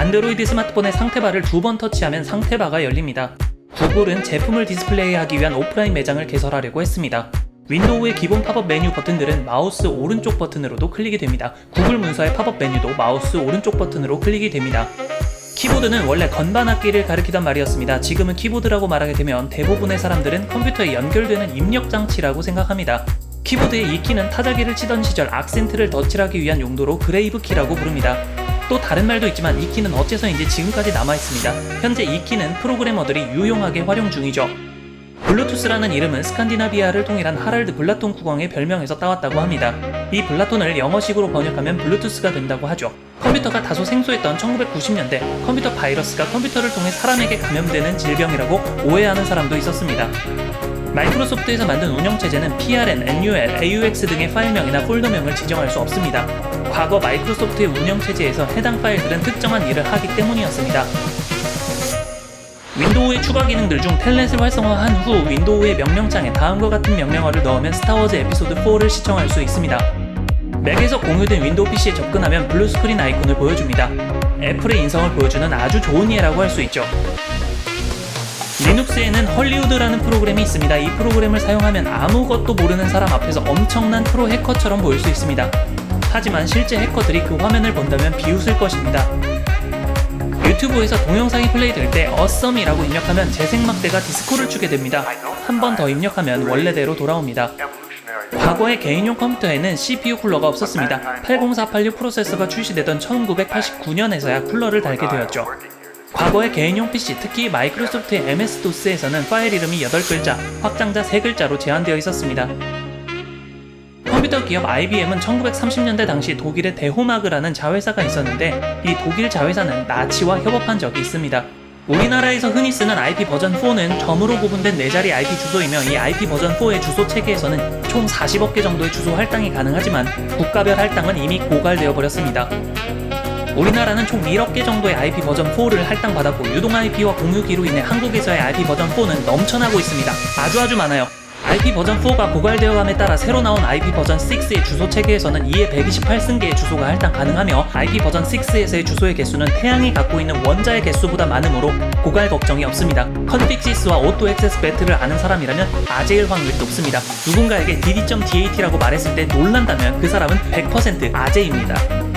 안드로이드 스마트폰의 상태바를 두 번 터치하면 상태바가 열립니다. 구글은 제품을 디스플레이하기 위한 오프라인 매장을 개설하려고 했습니다. 윈도우의 기본 팝업 메뉴 버튼들은 마우스 오른쪽 버튼으로도 클릭이 됩니다. 구글 문서의 팝업 메뉴도 마우스 오른쪽 버튼으로 클릭이 됩니다. 키보드는 원래 건반 악기를 가리키던 말이었습니다. 지금은 키보드라고 말하게 되면 대부분의 사람들은 컴퓨터에 연결되는 입력 장치라고 생각합니다. 키보드의 이 키는 타자기를 치던 시절 악센트를 덧칠하기 위한 용도로 그레이브 키라고 부릅니다. 또 다른 말도 있지만 이 키는 어째서인지 지금까지 남아 있습니다. 현재 이 키는 프로그래머들이 유용하게 활용 중이죠. 블루투스라는 이름은 스칸디나비아를 통일한 하랄드 블라톤 국왕의 별명에서 따왔다고 합니다. 이 블라톤을 영어식으로 번역하면 블루투스가 된다고 하죠. 컴퓨터가 다소 생소했던 1990년대 컴퓨터 바이러스가 컴퓨터를 통해 사람에게 감염되는 질병이라고 오해하는 사람도 있었습니다. 마이크로소프트에서 만든 운영체제는 PRN, NUL, AUX 등의 파일명이나 폴더명을 지정할 수 없습니다. 과거 마이크로소프트의 운영체제에서 해당 파일들은 특정한 일을 하기 때문이었습니다. 윈도우의 추가 기능들 중 텔넷을 활성화한 후 윈도우의 명령창에 다음과 같은 명령어를 넣으면 스타워즈 에피소드 4를 시청할 수 있습니다. 맥에서 공유된 윈도우 PC에 접근하면 블루 스크린 아이콘을 보여줍니다. 애플의 인성을 보여주는 아주 좋은 예라고 할 수 있죠. 리눅스에는 헐리우드라는 프로그램이 있습니다. 이 프로그램을 사용하면 아무것도 모르는 사람 앞에서 엄청난 프로 해커처럼 보일 수 있습니다. 하지만 실제 해커들이 그 화면을 본다면 비웃을 것입니다. 유튜브에서 동영상이 플레이될 때 어썸이라고 입력하면 재생막대가 디스코를 추게 됩니다. 한 번 더 입력하면 원래대로 돌아옵니다. 과거의 개인용 컴퓨터에는 CPU 쿨러가 없었습니다. 80486 프로세서가 출시되던 1989년에서야 쿨러를 달게 되었죠. 과거의 개인용 PC, 특히 마이크로소프트의 MS-DOS에서는 파일 이름이 8글자, 확장자 3글자로 제한되어 있었습니다. 컴퓨터 기업 IBM은 1930년대 당시 독일의 데호마그라는 자회사가 있었는데 이 독일 자회사는 나치와 협업한 적이 있습니다. 우리나라에서 흔히 쓰는 IP 버전 4는 점으로 구분된 4자리 IP 주소이며 이 IP 버전 4의 주소 체계에서는 총 40억 개 정도의 주소 할당이 가능하지만 국가별 할당은 이미 고갈되어 버렸습니다. 우리나라는 총 1억 개 정도의 IP 버전 4를 할당받았고 유동 IP와 공유기로 인해 한국에서의 IP 버전 4는 넘쳐나고 있습니다. 아주 아주 많아요. IP 버전 4가 고갈되어감에 따라 새로 나온 IP 버전 6의 주소 체계에서는 이에 128승계의 주소가 할당 가능하며 IP 버전 6에서의 주소의 개수는 태양이 갖고 있는 원자의 개수보다 많으므로 고갈 걱정이 없습니다. 컨픽시스와 오토 액세스 배틀을 아는 사람이라면 아재일 확률이 높습니다. 누군가에게 dd.dat라고 말했을 때 놀란다면 그 사람은 100% 아재입니다.